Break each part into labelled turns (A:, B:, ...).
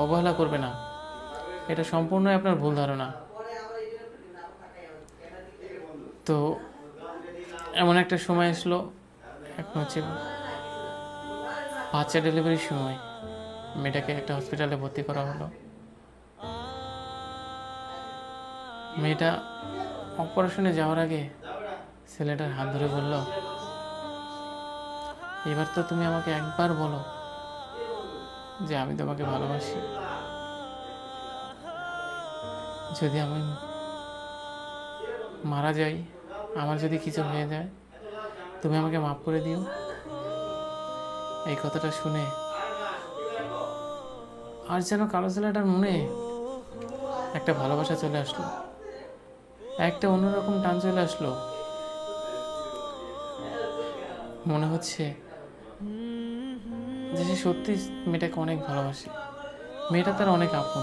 A: অবহেলা করবে না। এটা সম্পূর্ণই আপনার ভুল ধারণা। তো এমন একটা সময় আসলো, এখন হচ্ছে বাচ্চা ডেলিভারির সময়। মেয়েটাকে একটা হসপিটালে ভর্তি করা হলো। মেয়েটা অপারেশনে যাওয়ার আগে ছেলেটার হাত ধরে বলল, এবার তো তুমি আমাকে একবার বলো যে আমি তোমাকে ভালোবাসি। যদি আমি মারা যাই, আমার যদি কিছু হয়ে যায়, তুমি আমাকে মাফ করে দিও। এই কথাটা শুনে আর যেন কালো ছেলেটার মনে একটা ভালোবাসা চলে আসলো। একটা অন্যরকম টান চলে আসলো। মনে হচ্ছে যে সে সত্যি মেয়েটাকে অনেক ভালোবাসে। মেয়েটা তার অনেক আপন।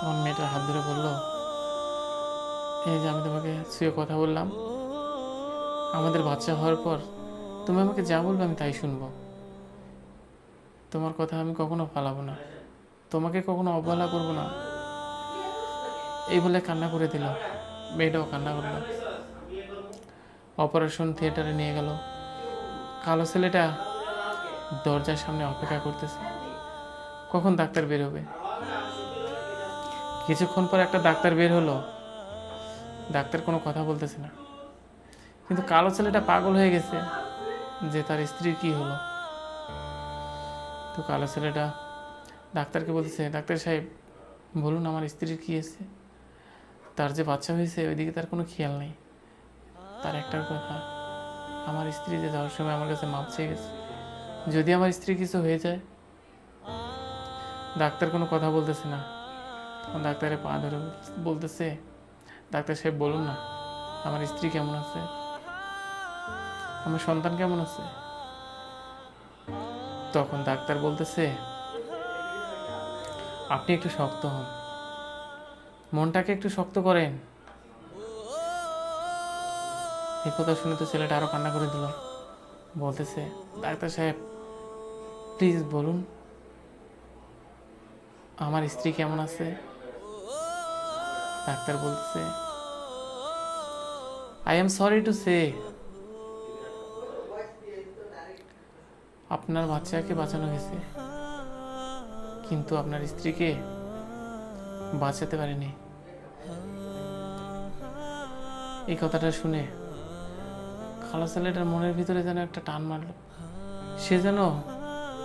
A: তখন মেয়েটার হাত ধরে বলল, এই যে আমি তোমাকে শুয়ে কথা বললাম। আমাদের বাচ্চা হওয়ার পর তুমি আমাকে যা বলবে আমি তাই শুনব। তোমার কথা আমি কখনো ফালাবো না। তোমাকে কখনো অবহেলা করব না। এই বলে কান্না করে দিল। মেয়েটাও কান্না করল। অপারেশন থিয়েটারে নিয়ে গেল। কালো ছেলেটা দরজার সামনে অপেক্ষা করতেছে। কখন ডাক্তার বের হবে? কিছুক্ষণ পর একটা ডাক্তার বের হলো। ডাক্তার কোনো কথা বলতেছে না। কিন্তু কালো ছেলেটা পাগল হয়ে গেছে যে তার স্ত্রীর কি হলো। তো কালো ছেলেটা ডাক্তারকে বলতেছে, ডাক্তার সাহেব, বলুন আমার স্ত্রীর কি হয়েছে তার যে বাচ্চা হয়েছে, ওইদিকে তার কোনো খেয়াল নেই। তার একটার কথা, আমার স্ত্রী যে যাওয়ার সময় আমার কাছে মাপ চেয়ে গেছে। যদি আমার স্ত্রী কিছু হয়ে যায়, ডাক্তার কোনো কথা বলতেছে না। ডাক্তারের পা ধরে বলতেছে, ডাক্তার সাহেব, বলুন না, আমার স্ত্রী কেমন আছে? আমার সন্তান কেমন আছে? তখন ডাক্তার বলতেছে, আপনি একটু শক্ত হন। মনটাকে একটু শক্ত করেন। এই কথা শুনে তো ছেলেটা আরও কান্না করে দিল। বলতেছে, ডাক্তার সাহেব প্লিজ বলুন, আমার স্ত্রী কেমন আছে? ডাক্তার বলতেছে I am sorry to say আপনার বাচ্চাকে বাঁচানো গেছে কিন্তু আপনার স্ত্রীকে বাঁচাতে পারেনি। এই কথাটা শুনে খালা ছেলেটার মনের ভিতরে যেন একটা টান মারল। সে যেন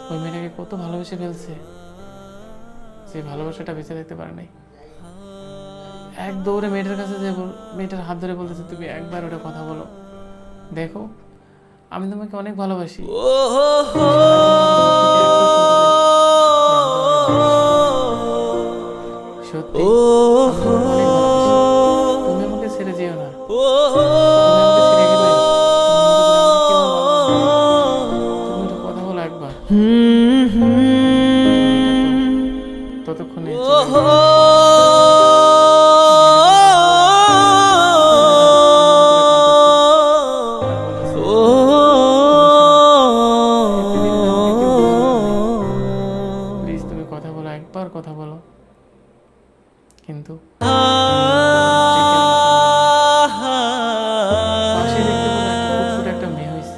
A: ওই মেয়েটাকে কত ভালোবেসে ফেলছে যে ভালোবাসাটা বেঁচে রাখতে পারে নাই। এক দৌড়ে মেয়েটার কাছে যে মেয়েটার হাত ধরে বলতেছে তুমি একবার ওটা কথা বলো। দেখো আমি তোমাকে অনেক ভালোবাসি। সত্যি কিন্তু। একটা মেয়ে হয়েছে